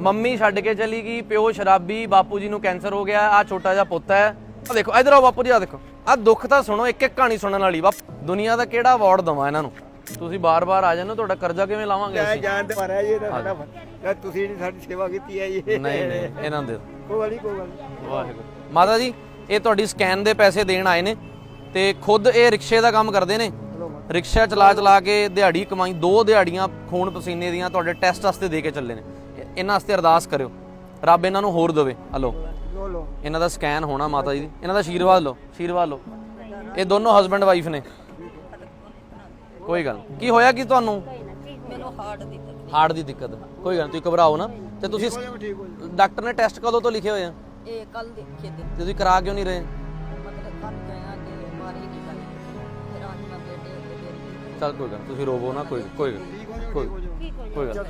Mummy ਛੱਡ ਕੇ ਚਲੀ ਗਈ ਪਿਓ ਸ਼ਰਾਬੀ ਬਾਪੂ ਜੀ ਨੂੰ ਕੈਂਸਰ ਹੋ ਗਿਆ ਆ ਛੋਟਾ ਜਿਹਾ ਪੁੱਤ ਹੈ। ਆ ਦੇਖੋ ਇਧਰ ਆਓ ਬਾਪੂ ਜੀ ਆ ਦੇਖੋ। ਆ ਦੁੱਖ ਤਾਂ ਸੁਣੋ ਇੱਕ ਇੱਕ ਕਹਾਣੀ ਸੁਣਨ ਵਾਲੀ ਬਾਪ। ਦੁਨੀਆ ਦਾ ਕਿਹੜਾ ਅਵਾਰਡ ਦਵਾਂ ਇਹਨਾਂ ਨੂੰ? ਤੁਸੀਂ ਬਾਰ-ਬਾਰ ਆ ਜਾਂਦੇ ਹੋ, ਤੁਹਾਡਾ ਕਰਜ਼ਾ ਕਿਵੇਂ ਲਾਵਾਂਗੇ ਮੈਂ ਅਸੀਂ? ਜਾਣ ਤੇ ਮਾਰਿਆ ਜੀ ਇਹਦਾ ਫਟਾਫਟ ਯਾਰ ਤੁਸੀਂ ਨਹੀਂ ਸਾਡੀ ਸੇਵਾ ਕੀਤੀ ਹੈ ਜੀ। ਨਹੀਂ ਨਹੀਂ ਇਹਨਾਂ ਦੇ ਕੋਈ ਵਾਲੀ ਕੋਈ ਗੱਲ ਨੀ। ਵਾਹਿਗੁਰੂ। ਮਾਤਾ ਜੀ ਇਹ ਤੁਹਾਡੀ ਸਕੈਨ ਦੇ ਪੈਸੇ ਦੇਣ ਆਏ ਨੇ ਤੇ ਖੁਦ ਇਹ ਰਿਕਸ਼ੇ ਦਾ ਕੰਮ ਕਰਦੇ ਨੇ? ਰਿਕਸ਼ਾ ਚਲਾ ਚਲਾ ਕੇ ਦਿਹਾੜੀ ਕਮਾਈ ਦੋ ਦਿਹਾੜੀਆਂ ਖੂਨ ਪਸੀਨੇ ਦੀਆਂ ਤੁਹਾਡੇ ਟੈਸਟ ਵਾਸਤੇ ਦੇ ਕੇ ਚੱਲੇ ਨੇ। ਇਹਨਾਂ ਵਾਸਤੇ ਅਰਦਾਸ ਕਰਿਓ। ਰੱਬ ਇਹਨਾਂ ਨੂੰ ਹੋਰ ਦੇਵੇ। ਹਲੋ। ਲੋ ਲੋ। ਇਹਨਾਂ ਦਾ ਸਕੈਨ ਹੋਣਾ ਮਾਤਾ ਜੀ ਦੀ। ਇਹਨਾਂ ਦਾ ਆਸ਼ੀਰਵਾਦ ਲਓ ਆਸ਼ੀਰਵਾਦ ਲਓ। ਇਹ ਦੋਨੋਂ ਹਸਬੰਡ ਵਾਈਫ ਨੇ। ਕੋਈ ਗੱਲ ਨਹੀਂ। ਕੀ ਹੋਇਆ ਕੀ ਤੁਹਾਨੂੰ? ਮੈਨੂੰ ਹਾਰਟ ਦੀ ਤਕਲੀਫ ਹਾਰਟ ਦੀ ਦਿੱਕਤ। ਕੋਈ ਗੱਲ ਨਹੀਂ ਤੁਸੀਂ ਘਬਰਾਓ ਨਾ। ਤੇ ਤੁਸੀਂ ਠੀਕ ਹੋ ਜੀ ਡਾਕਟਰ ਨੇ ਟੈਸਟ ਕਦੋਂ ਤੋਂ ਲਿਖੇ ਹੋਏ ਆ? ਇਹ ਕੱਲ ਦੇਖੇ ਤੇ। ਤੁਸੀਂ ਕਰਾ ਕਿਉਂ ਨਹੀਂ ਰਹੇ? ਮਤਲਬ ਕੱਲ ਗਿਆ ਤੇ ਮਾਰੇ ਨਹੀਂ ਕਰੀ ਫਿਰ ਅੱਜ ਮੈਂ ਬੇਟੇ ਅੱਗੇ ਬੇਟੀ ਚੱਲ ਕੋਈ ਗੱਲ ਤੁਸੀਂ ਰੋਵੋ ਨਾ ਕੋਈ ਕੋਈ ਗੱਲ- ਕੋਈ ਕੋਈ ਗੱਲ।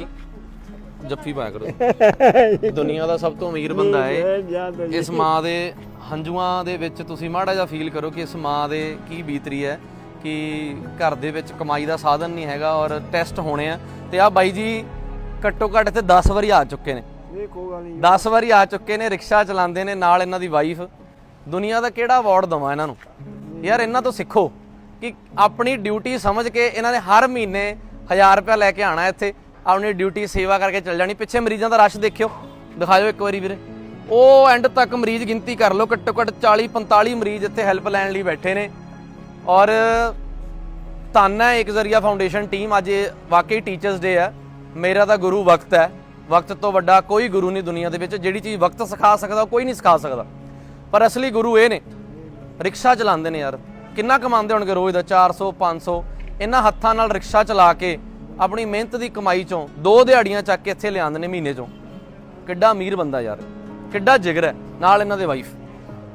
ਜੱਫੀ ਪਾਇਆ ਕਰੋ। ਦੁਨੀਆ ਦਾ ਸਭ ਤੋਂ ਅਮੀਰ ਬੰਦਾ ਹੈ। ਇਸ ਮਾਂ ਦੇ ਹੰਝੂਆਂ ਦੇ ਵਿੱਚ ਤੁਸੀਂ ਮਾੜਾ ਜਿਹਾ ਫੀਲ ਕਰੋ ਕਿ ਇਸ ਮਾਂ ਦੇ ਕੀ ਬੀਤ ਰਹੀ ਹੈ ਕਿ ਘਰ ਦੇ ਵਿੱਚ ਕਮਾਈ ਦਾ ਸਾਧਨ ਨਹੀਂ ਹੈਗਾ ਔਰ ਟੈਸਟ ਹੋਣੇ ਆ। ਤੇ ਆ ਬਾਈ ਜੀ ਘੱਟੋ ਘੱਟ ਇੱਥੇ 10 ਵਾਰੀ ਆ ਚੁੱਕੇ ਨੇ। ਇਹ ਕੋਈ ਗੱਲ ਨਹੀਂ। 10 ਵਾਰੀ ਆ ਚੁੱਕੇ ਨੇ ਰਿਕਸ਼ਾ ਚਲਾਉਂਦੇ ਨੇ ਨਾਲ ਇਹਨਾਂ ਦੀ ਵਾਈਫ ਦੁਨੀਆ ਦਾ ਕਿਹੜਾ ਅਵਾਰਡ ਦਵਾਂ ਇਹਨਾਂ ਨੂੰ? ਯਾਰ ਇਹਨਾਂ ਤੋਂ ਸਿੱਖੋ ਕਿ ਆਪਣੀ ਡਿਊਟੀ ਸਮਝ ਕੇ ਇਹਨਾਂ ਨੇ ਹਰ ਮਹੀਨੇ 1000 ਰੁਪਏ ਲੈ ਕੇ ਆਣਾ ਇੱਥੇ। ਆਪਣੀ ਡਿਊਟੀ ਸੇਵਾ ਕਰਕੇ ਚੱਲ ਜਾਣੀ। ਪਿੱਛੇ ਮਰੀਜ਼ਾਂ ਦਾ ਰਸ਼ ਦੇਖਿਓ। ਦਿਖਾਇਓ ਇੱਕ ਵਾਰੀ ਵੀਰੇ। ਉਹ ਐਂਡ ਤੱਕ ਮਰੀਜ਼ ਗਿਣਤੀ ਕਰ ਲਓ। ਘੱਟੋ ਘੱਟ 40 45 ਮਰੀਜ਼ ਇੱਥੇ ਹੈਲਪ ਲੈਣ ਲਈ ਬੈਠੇ ਨੇ। ਔਰ ਧੰਨ ਹੈ, ਇੱਕ ਜ਼ਰੀਆ ਫਾਊਂਡੇਸ਼ਨ ਟੀਮ ਅੱਜ ਵਾਕਈ ਟੀਚਰਸ ਡੇ ਹੈ। ਮੇਰਾ ਤਾਂ ਗੁਰੂ ਵਕਤ ਹੈ। ਵਕਤ ਤੋਂ ਵੱਡਾ ਕੋਈ ਗੁਰੂ ਨਹੀਂ ਦੁਨੀਆ ਦੇ ਵਿੱਚ। ਜਿਹੜੀ ਚੀਜ਼ ਵਕਤ ਸਿਖਾ ਸਕਦਾ, ਉਹ ਕੋਈ ਨਹੀਂ ਸਿਖਾ ਸਕਦਾ। ਪਰ ਅਸਲੀ ਗੁਰੂ ਇਹ ਨੇ। ਰਿਕਸ਼ਾ ਚਲਾਉਂਦੇ ਨੇ ਯਾਰ। ਕਿੰਨਾ ਕਮਾਉਂਦੇ ਹੋਣਗੇ ਰੋਜ਼ ਦਾ? 400 500 ਇਹਨਾਂ ਹੱਥਾਂ ਨਾਲ ਰਿਕਸ਼ਾ ਚਲਾ ਕੇ ਆਪਣੀ ਮਿਹਨਤ ਦੀ ਕਮਾਈ ਚੋਂ ਦੋ ਦਿਹਾੜੀਆਂ ਚੱਕ ਕੇ ਇੱਥੇ ਲਿਆਉਂਦੇ ਨੇ ਮਹੀਨੇ ਚੋਂ। ਕਿੱਡਾ ਅਮੀਰ ਬੰਦਾ ਯਾਰ। ਕਿੱਡਾ ਜਿਗਰ ਹੈ। ਨਾਲ ਇਹਨਾਂ ਦੇ ਵਾਈਫ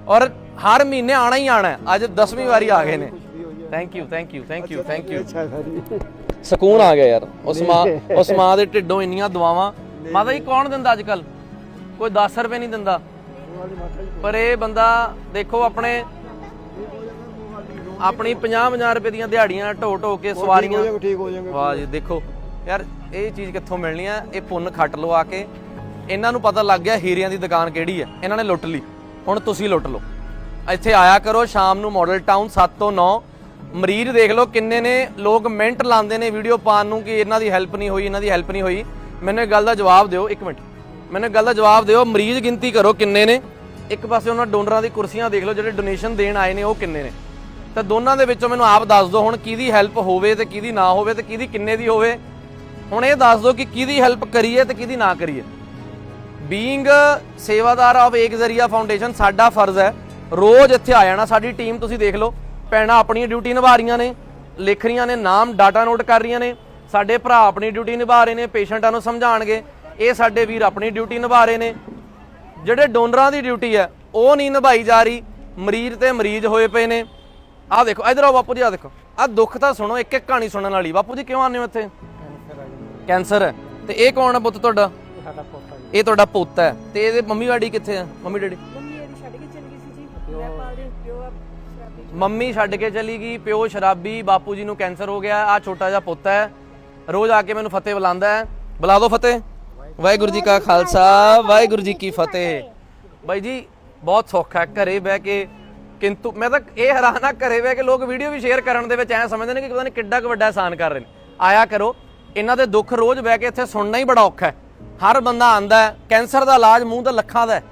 ਔਰ ਹਰ ਮਹੀਨੇ ਆਣਾ ਹੀ ਆਣਾ ਅੱਜ 10ਵੀਂ ਵਾਰੀ ਆ ਗਏ ਨੇ। Thank you thank you thank you thank you ਸਕੂਨ ਆ ਗਿਆ ਯਾਰ। ਉਸ ਮਾਂ ਉਸ ਮਾਂ ਦੇ ਢਿੱਡੋਂ ਇੰਨੀਆਂ ਦੁਆਵਾਂ। ਮਾਤਾ ਜੀ ਕੌਣ ਦਿੰਦਾ ਅੱਜ ਕੱਲ ਕੋਈ 10 ਰੁਪਏ ਨਹੀਂ ਦਿੰਦਾ। ਪਰ ਇਹ ਬੰਦਾ ਦੇਖੋ ਆਪਣੇ ਆਪਣੀ 50-50 ਰੁਪਏ ਦੀਆਂ ਦਿਹਾੜੀਆਂ ਢੋ ਢੋ ਕੇ ਸਵਾਰੀਆਂ ਠੀਕ ਹੋ ਠੀਕ ਹੋ ਜਾਏਗਾ ਵਾਹ ਜੀ ਦੇਖੋ ਯਾਰ ਇਹ ਚੀਜ਼ ਕਿੱਥੋਂ ਮਿਲਣੀ ਆ? ਇਹ ਪੁੰਨ ਖੱਟ ਲਓ ਆ ਕੇ ਇਹਨਾਂ ਨੂੰ ਪਤਾ ਲੱਗ ਗਿਆ ਹੀਰਿਆਂ ਦੀ ਦੁਕਾਨ ਕਿਹੜੀ ਹੈ ਇਹਨਾਂ ਨੇ ਲੁੱਟ ਲਈ। ਹੁਣ ਤੁਸੀਂ ਲੁੱਟ ਲਓ। ਇੱਥੇ ਆਇਆ ਕਰੋ ਸ਼ਾਮ ਨੂੰ ਮਾਡਲ ਟਾਊਨ 7 ਤੋਂ 9 ਮਰੀਜ਼ ਦੇਖ ਲਓ ਕਿੰਨੇ ਨੇ। ਲੋਕ ਮਿੰਟ ਲਾਉਂਦੇ ਨੇ ਵੀਡੀਓ ਪਾਉਣ ਨੂੰ ਕਿ ਇਹਨਾਂ ਦੀ ਹੈਲਪ ਨਹੀਂ ਹੋਈ ਇਹਨਾਂ ਦੀ ਹੈਲਪ ਨਹੀਂ ਹੋਈ। ਮੈਨੂੰ ਇੱਕ ਗੱਲ ਦਾ ਜਵਾਬ ਦਿਓ ਇੱਕ ਮਿੰਟ। ਮੈਨੂੰ ਗੱਲ ਦਾ ਜਵਾਬ ਦਿਓ ਮਰੀਜ਼ ਗਿਣਤੀ ਕਰੋ ਕਿੰਨੇ ਨੇ। ਇੱਕ ਪਾਸੇ ਉਹਨਾਂ ਡੋਨਰਾਂ ਦੀ ਕੁਰਸੀਆਂ ਦੇਖ ਲਓ ਜਿਹੜੇ ਡੋਨੇਸ਼ਨ ਦੇਣ ਆਏ ਨੇ ਉਹ ਕਿੰਨੇ ਨੇ। ਤਾਂ ਦੋਨਾਂ ਦੇ ਵਿੱਚੋਂ ਮੈਨੂੰ ਆਪ ਦੱਸ ਦਿਓ ਹੁਣ ਕਿਹਦੀ ਹੈਲਪ ਹੋਵੇ ਤੇ ਕਿਹਦੀ ਨਾ ਹੋਵੇ ਤੇ ਕਿਹਦੀ ਕਿੰਨੇ ਦੀ ਹੋਵੇ। ਹੁਣ ਇਹ ਦੱਸ ਦਿਓ ਕਿ ਕਿਹਦੀ ਹੈਲਪ ਕਰੀਏ ਤੇ ਕਿਹਦੀ ਨਾ ਕਰੀਏ। ਬੀਇੰਗ ਸੇਵਾਦਾਰ ਆਫ ਏਕ ਜ਼ਰੀਆ ਫਾਊਂਡੇਸ਼ਨ ਸਾਡਾ ਫਰਜ਼ ਹੈ। ਰੋਜ਼ ਇੱਥੇ ਆ ਜਾਣਾ, ਸਾਡੀ ਟੀਮ ਤੁਸੀਂ ਦੇਖ ਲਓ। ਭੈਣਾਂ ਆਪਣੀ ਡਿਊਟੀ ਨਿਭਾ ਰਹੀਆਂ ਨੇ, ਲਿਖ ਰਹੀਆਂ ਨੇ, ਨਾਮ ਡਾਟਾ ਨੋਟ ਕਰ ਰਹੀਆਂ ਨੇ। ਸਾਡੇ ਭਰਾ ਆਪਣੀ ਡਿਊਟੀ ਨਿਭਾ ਰਹੇ ਨੇ, ਪੇਸ਼ੈਂਟਾਂ ਨੂੰ ਸਮਝਾਣਗੇ ਇਹ ਸਾਡੇ ਵੀਰ ਆਪਣੀ ਡਿਊਟੀ ਨਿਭਾ ਰਹੇ ਨੇ। ਜਿਹੜੇ ਡੋਨਰਾਂ ਦੀ ਡਿਊਟੀ ਹੈ, ਉਹ ਨਹੀਂ ਨਿਭਾਈ ਜਾ ਰਹੀ। ਮਰੀਜ਼ ਤੇ ਮਰੀਜ਼ ਹੋਏ ਪਏ ਨੇ। ਆਹ ਦੇਖੋ ਇਧਰ ਆਓ ਬਾਪੂ ਜੀ ਆਹ ਦੇਖੋ। ਆਹ ਦੁੱਖ ਤਾਂ ਸੁਣੋ ਇੱਕ ਇੱਕ ਕਹਾਣੀ ਸੁਣਨ ਵਾਲੀ। ਬਾਪੂ ਜੀ ਕਿਉਂ ਆਨੇ ਹੋ ਇੱਥੇ? ਕੈਂਸਰ ਹੈ। ਤੇ ਇਹ ਕੌਣ ਹੈ ਪੁੱਤ ਤੁਹਾਡਾ? ਸਾਡਾ ਪੋਤਾ ਜੀ। ਇਹ ਤੁਹਾਡਾ ਪੁੱਤ ਹੈ। ਤੇ ਇਹਦੇ ਮੰਮੀ ਡੈਡੀ ਕਿੱਥੇ ਆ? Mummy daddy? ਮੰਮੀ ਇਹਦੀ ਛੱਡ ਕੇ ਚਲੀ ਗਈ ਸੀ ਜੀ। ਮੈਂ ਪਾਲਦੇ ਪਿਓ ਆ ਮੰਮੀ ਛੱਡ ਕੇ ਚਲੀ ਗਈ ਪਿਓ ਸ਼ਰਾਬੀ ਬਾਪੂ ਜੀ ਨੂੰ ਕੈਂਸਰ ਹੋ ਗਿਆ ਆ ਛੋਟਾ ਜਿਹਾ ਪੁੱਤ ਹੈ। ਰੋਜ਼ ਆ ਕੇ ਮੈਨੂੰ ਫਤਿਹ ਬੁਲਾਉਂਦਾ ਹੈ। ਬੁਲਾ ਦਿਓ ਫਤਿਹ। ਵਾਹਿਗੁਰੂ ਜੀ ਕਾ ਖਾਲਸਾ ਵਾਹਿਗੁਰੂ ਜੀ ਕੀ ਫਤਿਹ। ਬਾਈ ਜੀ ਬਹੁਤ ਸੌਖਾ ਹੈ। ਘਰੇ ਬਹਿ ਕੇ ਕਿੰਤੂ ਮੈਂ ਤਾਂ ਇਹ ਹੈਰਾਨ ਆ ਘਰੇ ਬਹਿ ਕੇ ਲੋਕ ਵੀਡੀਓ ਵੀ ਸ਼ੇਅਰ ਕਰਨ ਦੇ ਵਿੱਚ ਐ ਸਮਝਦੇ ਨੇ ਕਿ ਪਤਾ ਨਹੀਂ ਕਿੱਡਾ ਕੁ ਵੱਡਾ ਆਸਾਨ ਕਰ ਰਹੇ ਨੇ। ਆਇਆ ਕਰੋ, ਇਹਨਾਂ ਦੇ ਦੁੱਖ ਰੋਜ਼ ਬਹਿ ਕੇ ਇੱਥੇ ਸੁਣਨਾ ਹੀ ਬੜਾ ਔਖਾ ਹੈ। ਹਰ ਬੰਦਾ ਆਂਦਾ ਹੈ, ਕੈਂਸਰ ਦਾ ਇਲਾਜ ਮੂੰਹ ਦਾ ਲੱਖਾਂ ਦਾ ਹੈ,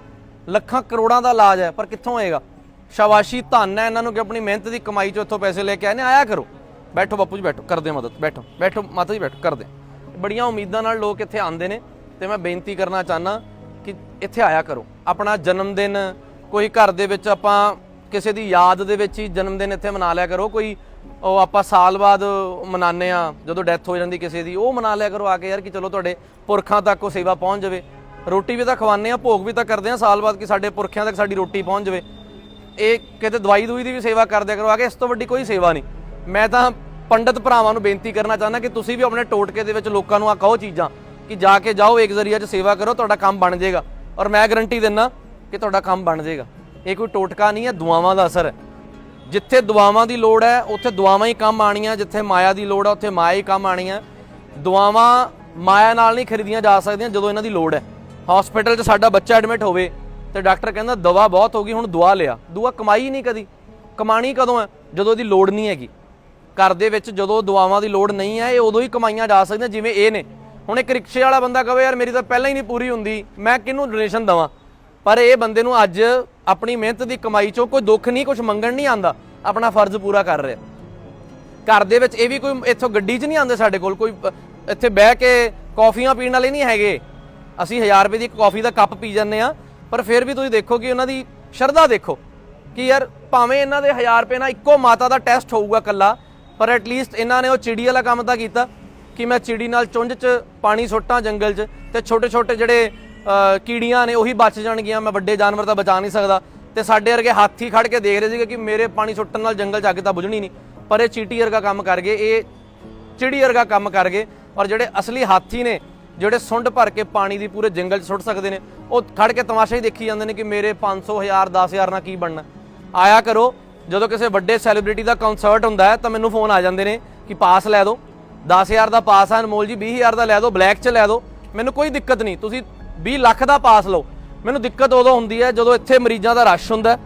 ਲੱਖਾਂ ਕਰੋੜਾਂ ਦਾ ਇਲਾਜ ਹੈ, ਪਰ ਕਿੱਥੋਂ ਹੋਏਗਾ ਸ਼ਾਬਾਸ਼ੀ, ਧੰਨ ਹੈ ਇਹਨਾਂ ਨੂੰ ਕਿ ਆਪਣੀ ਮਿਹਨਤ ਦੀ ਕਮਾਈ ਚੋਂ ਇੱਥੋਂ ਪੈਸੇ ਲੈ ਕੇ ਆਏ ਨੇ। ਆਇਆ ਕਰੋ। ਬੈਠੋ ਬਾਪੂ ਜੀ, ਬੈਠੋ, ਕਰਦੇ ਮਦਦ, ਬੈਠੋ ਬੈਠੋ, ਮਾਤਾ ਜੀ, ਬੈਠੋ, ਕਰਦੇ ਬੜੀਆਂ ਉਮੀਦਾਂ ਨਾਲ ਲੋਕ ਇੱਥੇ ਆਉਂਦੇ ਨੇ ਤੇ ਮੈਂ ਬੇਨਤੀ ਕਰਨਾ ਚਾਹਨਾ ਕਿ ਇੱਥੇ ਆਇਆ ਕਰੋ। ਆਪਣਾ ਜਨਮ ਦਿਨ ਕੋਈ ਘਰ ਦੇ ਵਿੱਚ ਆਪਾਂ ਕਿਸੇ ਦੀ ਯਾਦ ਦੇ ਵਿੱਚ ਹੀ ਜਨਮ ਦਿਨ ਇੱਥੇ ਮਨਾ ਲਿਆ ਕਰੋ। ਕੋਈ ਉਹ ਆਪਾਂ ਸਾਲ ਬਾਅਦ ਮਨਾਉਂਦੇ ਆ ਜਦੋਂ ਡੈਥ ਹੋ ਜਾਂਦੀ ਕਿਸੇ ਦੀ, ਉਹ ਮਨਾ ਲਿਆ ਕਰੋ ਆ ਕੇ ਯਾਰ ਕਿ ਚਲੋ ਤੁਹਾਡੇ ਪੁਰਖਾਂ ਤੱਕ ਉਹ ਸੇਵਾ ਪਹੁੰਚ ਜਾਵੇ। ਰੋਟੀ ਵੀ ਤਾਂ ਖਵਾਉਂਦੇ ਆ ਭੋਗ ਵੀ ਤਾਂ ਕਰਦੇ ਆ ਸਾਲ ਬਾਅਦ ਕਿ ਸਾਡੇ ਪੁਰਖਿਆਂ ਤੱਕ ਸਾਡੀ ਰੋਟੀ ਪਹੁੰਚ ਜਾਵੇ। ਇਹ ਕਿਤੇ ਦਵਾਈ ਦੂਈ ਦੀ ਵੀ ਸੇਵਾ ਕਰਦੇ ਕਰੋ, ਆ ਕੇ ਇਸ ਤੋਂ ਵੱਡੀ ਕੋਈ ਸੇਵਾ ਨਹੀਂ। ਮੈਂ ਤਾਂ ਪੰਡਤ ਭਰਾਵਾਂ ਨੂੰ ਬੇਨਤੀ ਕਰਨਾ ਚਾਹੁੰਦਾ ਕਿ ਤੁਸੀਂ ਵੀ ਆਪਣੇ ਟੋਟਕੇ ਦੇ ਵਿੱਚ ਲੋਕਾਂ ਨੂੰ ਆ ਕਹੋ ਚੀਜ਼ਾਂ ਕਿ ਜਾ ਕੇ ਜਾਓ, ਇੱਕ ਜ਼ਰੀਆ 'ਚ ਸੇਵਾ ਕਰੋ, ਤੁਹਾਡਾ ਕੰਮ ਬਣ ਜਾਏਗਾ। ਔਰ ਮੈਂ ਗਰੰਟੀ ਦਿੰਨਾ ਕਿ ਤੁਹਾਡਾ ਕੰਮ ਬਣ ਜਾਏਗਾ। ਇਹ ਕੋਈ ਟੋਟਕਾ ਨਹੀਂ ਹੈ, ਦੁਆਵਾਂ ਦਾ ਅਸਰ ਹੈ। ਜਿੱਥੇ ਦੁਆਵਾਂ ਦੀ ਲੋੜ ਹੈ, ਉੱਥੇ ਦੁਆਵਾਂ ਹੀ ਕੰਮ ਆਣੀਆਂ ਜਿੱਥੇ ਮਾਇਆ ਦੀ ਲੋੜ ਹੈ, ਉੱਥੇ ਮਾਇਆ ਹੀ ਕੰਮ ਆਣੀਆਂ ਦੁਆਵਾਂ ਮਾਇਆ ਨਾਲ ਨਹੀਂ ਖਰੀਦੀਆਂ ਜਾ ਸਕਦੀਆਂ ਜਦੋਂ ਇਹਨਾਂ ਦੀ ਲੋੜ ਹੈ। ਹਸਪੀਟਲ 'ਚ ਸਾਡਾ ਬੱਚਾ ਐਡਮਿਟ ਹੋਵੇ ਤੇ ਡਾਕਟਰ ਕਹਿੰਦਾ, ਦਵਾ ਬਹੁਤ ਹੋ ਗਈ, ਹੁਣ ਦੁਆ ਲਿਆ। ਦੁਆ ਕਮਾਈ ਨਹੀਂ ਕਦੀ। ਕਮਾਣੀ ਕਦੋਂ ਹੈ? ਜਦੋਂ ਇਹਦੀ ਲੋੜ ਨਹੀਂ ਹੈਗੀ। ਘਰ ਦੇ ਵਿੱਚ ਜਦੋਂ ਦੁਆਵਾਂ ਦੀ ਲੋੜ ਨਹੀਂ ਹੈ, ਇਹ ਉਦੋਂ ਹੀ ਕਮਾਈਆਂ ਜਾ ਸਕਦੀਆਂ ਜਿਵੇਂ ਇਹ ਨੇ। ਹੁਣ ਇੱਕ ਰਿਕਸ਼ੇ ਵਾਲਾ ਬੰਦਾ ਕਹੇ, ਯਾਰ, ਮੇਰੀ ਤਾਂ ਪਹਿਲਾਂ ਹੀ ਨਹੀਂ ਪੂਰੀ ਹੁੰਦੀ, ਮੈਂ ਕਿਹਨੂੰ ਡੋਨੇਸ਼ਨ ਦਵਾਂ? ਪਰ ਇਹ ਬੰਦੇ ਨੂੰ ਅੱਜ ਆਪਣੀ ਮਿਹਨਤ ਦੀ ਕਮਾਈ ਚੋਂ ਕੋਈ ਦੁੱਖ ਨਹੀਂ ਕੁਝ ਮੰਗਣ ਨਹੀਂ ਆਂਦਾ ਆਪਣਾ ਫਰਜ਼ ਪੂਰਾ ਕਰ ਰਿਹਾ। ਘਰ ਦੇ ਵਿੱਚ ਇਹ ਵੀ ਕੋਈ ਇੱਥੋਂ ਗੱਡੀ 'ਚ ਨਹੀਂ ਆਉਂਦੇ ਸਾਡੇ ਕੋਲ, ਕੋਈ ਇੱਥੇ ਬਹਿ ਕੇ ਕੌਫੀਆਂ ਪੀਣ ਵਾਲੇ ਨਹੀਂ ਹੈਗੇ। ਅਸੀਂ 1000 ਰੁਪਏ ਦੀ ਇੱਕ ਕੌਫੀ ਦਾ ਕੱਪ ਪੀ ਜਾਂਦੇ ਆ ਪਰ ਫਿਰ ਵੀ ਤੁਸੀਂ ਦੇਖੋ ਕਿ ਉਹਨਾਂ ਦੀ ਸ਼ਰਧਾ ਦੇਖੋ ਕਿ ਯਾਰ ਭਾਵੇਂ ਇਹਨਾਂ ਦੇ 1000 ਰੁਪਏ ਨਾਲ ਇੱਕੋ ਮਾਤਾ ਦਾ ਟੈਸਟ ਹੋਊਗਾ ਕੱਲਾ ਪਰ ਐਟਲੀਸਟ ਇਹਨਾਂ ਨੇ ਉਹ ਚਿੜੀ ਵਾਲਾ ਕੰਮ ਤਾਂ ਕੀਤਾ ਕਿ ਮੈਂ ਚਿੜੀ ਨਾਲ ਚੁੰਝ 'ਚ, ਪਾਣੀ ਸੁੱਟਾਂ ਜੰਗਲ 'ਚ ਤੇ ਛੋਟੇ ਛੋਟੇ ਜਿਹੜੇ ਕੀੜੀਆਂ ਨੇ, ਉਹੀ ਬਚ ਜਾਣਗੀਆਂ, ਮੈਂ ਵੱਡੇ ਜਾਨਵਰ ਤਾਂ ਬਚਾ ਨਹੀਂ ਸਕਦਾ। ਤੇ ਸਾਡੇ ਵਰਗੇ ਹਾਥੀ ਖੜ ਕੇ ਦੇਖ ਰਹੇ ਸੀਗੇ ਕਿ ਮੇਰੇ ਪਾਣੀ ਸੁੱਟਣ ਨਾਲ ਜੰਗਲ 'ਚ ਅੱਗ ਤਾਂ ਬੁਝਣੀ ਨਹੀਂ। ਪਰ ਇਹ ਚੀਟੀ ਵਰਗਾ ਕੰਮ ਕਰ ਗਏ, ਇਹ ਚਿੜੀ ਵਰਗਾ ਕੰਮ ਕਰ ਗਏ। ਔਰ ਜਿਹੜੇ ਅਸਲੀ ਹਾਥੀ ਨੇ, ਜਿਹੜੇ ਸੁੰਡ ਭਰ ਕੇ ਪਾਣੀ ਦੀ ਪੂਰੇ ਜੰਗਲ 'ਚ ਸੁੱਟ ਸਕਦੇ ਨੇ, ਉਹ ਖੜ ਕੇ ਤਮਾਸ਼ਾ ਹੀ ਦੇਖੀ ਜਾਂਦੇ ਨੇ ਕਿ ਮੇਰੇ 500 1000 10000 ਨਾਲ ਕੀ ਬਣਨਾ। ਆਇਆ ਕਰੋ, ਜਦੋਂ ਕਿਸੇ ਵੱਡੇ ਸੈਲੀਬ੍ਰਿਟੀ ਦਾ ਕਨਸਰਟ ਹੁੰਦਾ ਹੈ, ਤਾਂ ਮੈਨੂੰ ਫੋਨ ਆ ਜਾਂਦੇ ਨੇ ਕਿ ਪਾਸ ਲੈ ਦਿਓ 10000 ਦਾ ਪਾਸ ਆ ਅਨਮੋਲ ਜੀ 20000 ਦਾ ਲੈ ਦਿਓ ਬਲੈਕ 'ਚ ਲੈ ਦਿਓ ਮੈਨੂੰ ਕੋਈ ਦਿੱਕਤ ਨਹੀਂ, ਤੁਸੀਂ 20 ਲੱਖ ਦਾ ਪਾਸ ਲਓ। ਮੈਨੂੰ ਦਿੱਕਤ ਉਦੋਂ ਹੁੰਦੀ ਹੈ ਜਦੋਂ ਇੱਥੇ ਮਰੀਜ਼ਾਂ ਦਾ ਰਸ਼ ਹੁੰਦਾ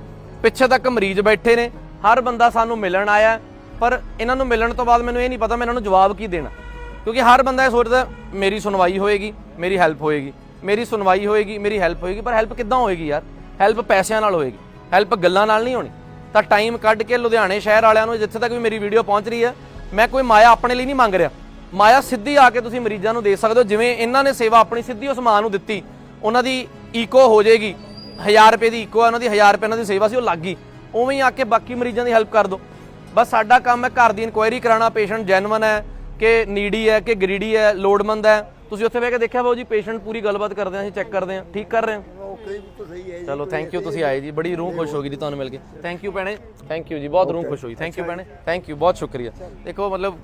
ਪਿੱਛੇ ਤੱਕ ਮਰੀਜ਼ ਬੈਠੇ ਨੇ। ਹਰ ਬੰਦਾ ਸਾਨੂੰ ਮਿਲਣ ਆਇਆ ਪਰ ਇਹਨਾਂ ਨੂੰ ਮਿਲਣ ਤੋਂ ਬਾਅਦ ਮੈਨੂੰ ਇਹ ਨਹੀਂ ਪਤਾ ਮੈਂ ਇਹਨਾਂ ਨੂੰ ਜਵਾਬ ਕੀ ਦੇਣਾ। ਕਿਉਂਕਿ ਹਰ ਬੰਦਾ ਇਹ ਸੋਚਦਾ, ਮੇਰੀ ਸੁਣਵਾਈ ਹੋਏਗੀ, ਮੇਰੀ ਹੈਲਪ ਹੋਏਗੀ। ਮੇਰੀ ਸੁਣਵਾਈ ਹੋਏਗੀ, ਮੇਰੀ ਹੈਲਪ ਹੋਏਗੀ। ਪਰ ਹੈਲਪ ਕਿੱਦਾਂ ਹੋਏਗੀ ਯਾਰ? ਹੈਲਪ ਪੈਸਿਆਂ ਨਾਲ ਹੋਏਗੀ। ਹੈਲਪ ਗੱਲਾਂ ਨਾਲ ਨਹੀਂ ਹੋਣੀ। ਤਾਂ ਟਾਈਮ ਕੱਢ ਕੇ ਲੁਧਿਆਣੇ ਸ਼ਹਿਰ ਵਾਲਿਆਂ ਨੂੰ ਜਿੱਥੇ ਤੱਕ ਵੀ ਮੇਰੀ ਵੀਡੀਓ ਪਹੁੰਚ ਰਹੀ ਹੈ, ਮੈਂ ਕੋਈ ਮਾਇਆ ਆਪਣੇ ਲਈ ਨਹੀਂ ਮੰਗ ਰਿਹਾ। ਮਾਇਆ ਸਿੱਧੀ ਆ ਕੇ ਤੁਸੀਂ ਮਰੀਜ਼ਾਂ ਨੂੰ ਦੇ ਸਕਦੇ ਹੋ ਜਿਵੇਂ ਇਹਨਾਂ ਨੇ ਸੇਵਾ ਆਪਣੀ ਸਿੱਧੀ ਉਸ ਮਾਂ ਨੂੰ ਦਿੱਤੀ ਉਹਨਾਂ ਦੀ ਈਕੋ ਹੋ ਜਾਏਗੀ 1000 ਰੁਪਏ ਦੀ ਈਕੋ ਉਹਨਾਂ ਦੀ 1000 ਰੁਪਏ ਉਹਨਾਂ ਦੀ ਸੇਵਾ ਸੀ ਉਹ ਲੱਗ ਗਈ। ਉਵੇਂ ਹੀ ਆ ਕੇ ਬਾਕੀ ਮਰੀਜ਼ਾਂ ਦੀ ਹੈਲਪ ਕਰ ਦਿਓ। ਬਸ ਸਾਡਾ ਕੰਮ ਹੈ ਘਰ ਦੀ ਇਨਕੁਆਇਰੀ ਕਰਾਉਣਾ ਪੇਸ਼ੈਂਟ ਜੈਨੂਇਨ ਹੈ ਕਿ ਨੀਡੀ ਹੈ ਕਿ ਗਰੀਡੀ ਹੈ ਲੋੜਮੰਦ ਹੈ। ਤੁਸੀਂ ਉੱਥੇ ਬਹਿ ਕੇ ਦੇਖਿਆ ਬਾਊ ਜੀ ਪੇਸ਼ੈਂਟ ਪੂਰੀ ਗੱਲਬਾਤ ਕਰਦੇ ਆ ਅਸੀਂ ਚੈੱਕ ਕਰਦੇ ਆ ਠੀਕ ਕਰ ਰਹੇ ਹੈ ਚਲੋ ਥੈਂਕ ਯੂ ਤੁਸੀਂ ਆਏ ਜੀ ਬੜੀ ਰੂਹ ਖੁਸ਼ ਹੋ ਗਈ ਜੀ ਤੁਹਾਨੂੰ ਮਿਲ ਕੇ। ਥੈਂਕ ਯੂ ਭੈਣੇ। ਥੈਂਕ ਯੂ ਜੀ ਬਹੁਤ ਰੂਹ ਖੁਸ਼ ਹੋਈ। ਥੈਂਕ ਯੂ ਭੈਣੇ। ਥੈਂਕ ਯੂ ਬਹੁਤ ਸ਼ੁਕਰੀਆ। ਦੇਖੋ ਮਤਲਬ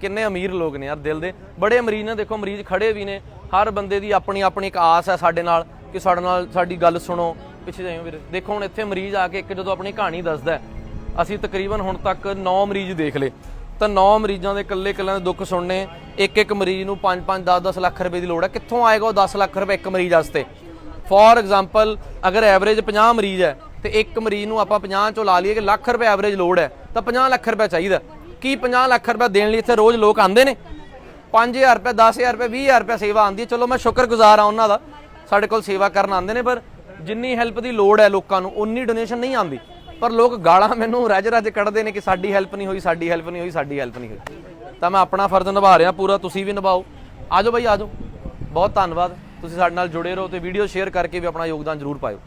ਕਿੰਨੇ ਅਮੀਰ ਲੋਕ ਨੇ ਯਾਰ ਦਿਲ ਦੇ। ਬੜੇ ਮਰੀਜ਼ ਨੇ, ਦੇਖੋ ਮਰੀਜ਼ ਖੜੇ ਵੀ ਨੇ। ਹਰ ਬੰਦੇ ਦੀ ਆਪਣੀ ਆਪਣੀ ਇੱਕ ਆਸ ਹੈ ਸਾਡੇ ਨਾਲ ਕਿ ਸਾਡੇ ਨਾਲ ਸਾਡੀ ਗੱਲ ਸੁਣੋ। ਪਿੱਛੇ ਜਾਈਓ ਵੀਰੇ। ਦੇਖੋ ਹੁਣ ਇੱਥੇ ਮਰੀਜ਼ ਆ ਕੇ ਇੱਕ ਜਦੋਂ ਆਪਣੀ ਕਹਾਣੀ ਦੱਸਦਾ ਅਸੀਂ ਤਕਰੀਬਨ ਹੁਣ ਤੱਕ 9 ਮਰੀਜ਼ ਦੇਖ ਲਏ। ਤਾਂ 9 ਮਰੀਜ਼ਾਂ ਦੇ ਇਕੱਲੇ ਇਕੱਲਿਆਂ ਦੇ ਦੁੱਖ ਸੁਣਨੇ, ਇੱਕ ਇੱਕ ਮਰੀਜ਼ ਨੂੰ 5 5 10 10 ਲੱਖ ਰੁਪਏ ਦੀ ਲੋੜ ਹੈ। ਕਿੱਥੋਂ ਆਏਗਾ ਉਹ 10 ਲੱਖ ਰੁਪਏ ਇੱਕ ਮਰੀਜ਼ ਵਾਸਤੇ? ਫੋਰ ਐਗਜ਼ਾਮਪਲ ਅਗਰ ਐਵਰੇਜ 50 ਮਰੀਜ਼ ਹੈ, ਤੇ ਇੱਕ ਮਰੀਜ਼ ਨੂੰ ਆਪਾਂ 50 ਚੋਂ ਲਾ ਲਈਏ ਕਿ ਲੱਖ ਰੁਪਏ ਐਵਰੇਜ ਲੋੜ ਹੈ, ਤਾਂ 50 ਲੱਖ ਰੁਪਏ ਚਾਹੀਦਾ। ਕੀ 50 ਲੱਖ ਰੁਪਏ ਦੇਣ ਲਈ ਇੱਥੇ ਰੋਜ਼ ਲੋਕ ਆਉਂਦੇ ਨੇ? 5000 ਰੁਪਏ 10000 ਰੁਪਏ 20000 ਰੁਪਏ ਸੇਵਾ ਆਉਂਦੀ ਹੈ। ਚਲੋ ਮੈਂ ਸ਼ੁਕਰਗੁਜ਼ਾਰ ਆ ਉਹਨਾਂ ਦਾ। ਸਾਡੇ ਕੋਲ ਸੇਵਾ ਕਰਨ ਆਉਂਦੇ ਨੇ, ਪਰ ਜਿੰਨੀ ਹੈਲਪ ਦੀ ਲੋੜ ਹੈ ਲੋਕਾਂ ਨੂੰ, ਉਨੀ ਡੋਨੇਸ਼ਨ ਨਹੀਂ ਆਉਂਦੀ। ਪਰ ਲੋਕ ਗਾਲਾਂ ਮੈਨੂੰ ਰੱਜ ਰੱਜ ਕੱਢਦੇ ਨੇ ਕਿ ਸਾਡੀ ਹੈਲਪ ਨਹੀਂ ਹੋਈ, ਸਾਡੀ ਹੈਲਪ ਨਹੀਂ ਹੋਈ, ਸਾਡੀ ਹੈਲਪ ਨਹੀਂ ਹੋਈ। ਤਾਂ ਮੈਂ ਆਪਣਾ ਫਰਜ਼ ਨਿਭਾ ਰਿਹਾ ਪੂਰਾ, ਤੁਸੀਂ ਵੀ ਨਿਭਾਓ। ਆਜੋ ਬਾਈ, ਆਜੋ। ਬਹੁਤ ਧੰਨਵਾਦ। ਤੁਸੀਂ ਸਾਡੇ ਨਾਲ ਜੁੜੇ ਰਹੋ ਤੇ ਵੀਡੀਓ ਸ਼ੇਅਰ ਕਰਕੇ ਵੀ ਆਪਣਾ ਯੋਗਦਾਨ ਜ਼ਰੂਰ ਪਾਇਓ।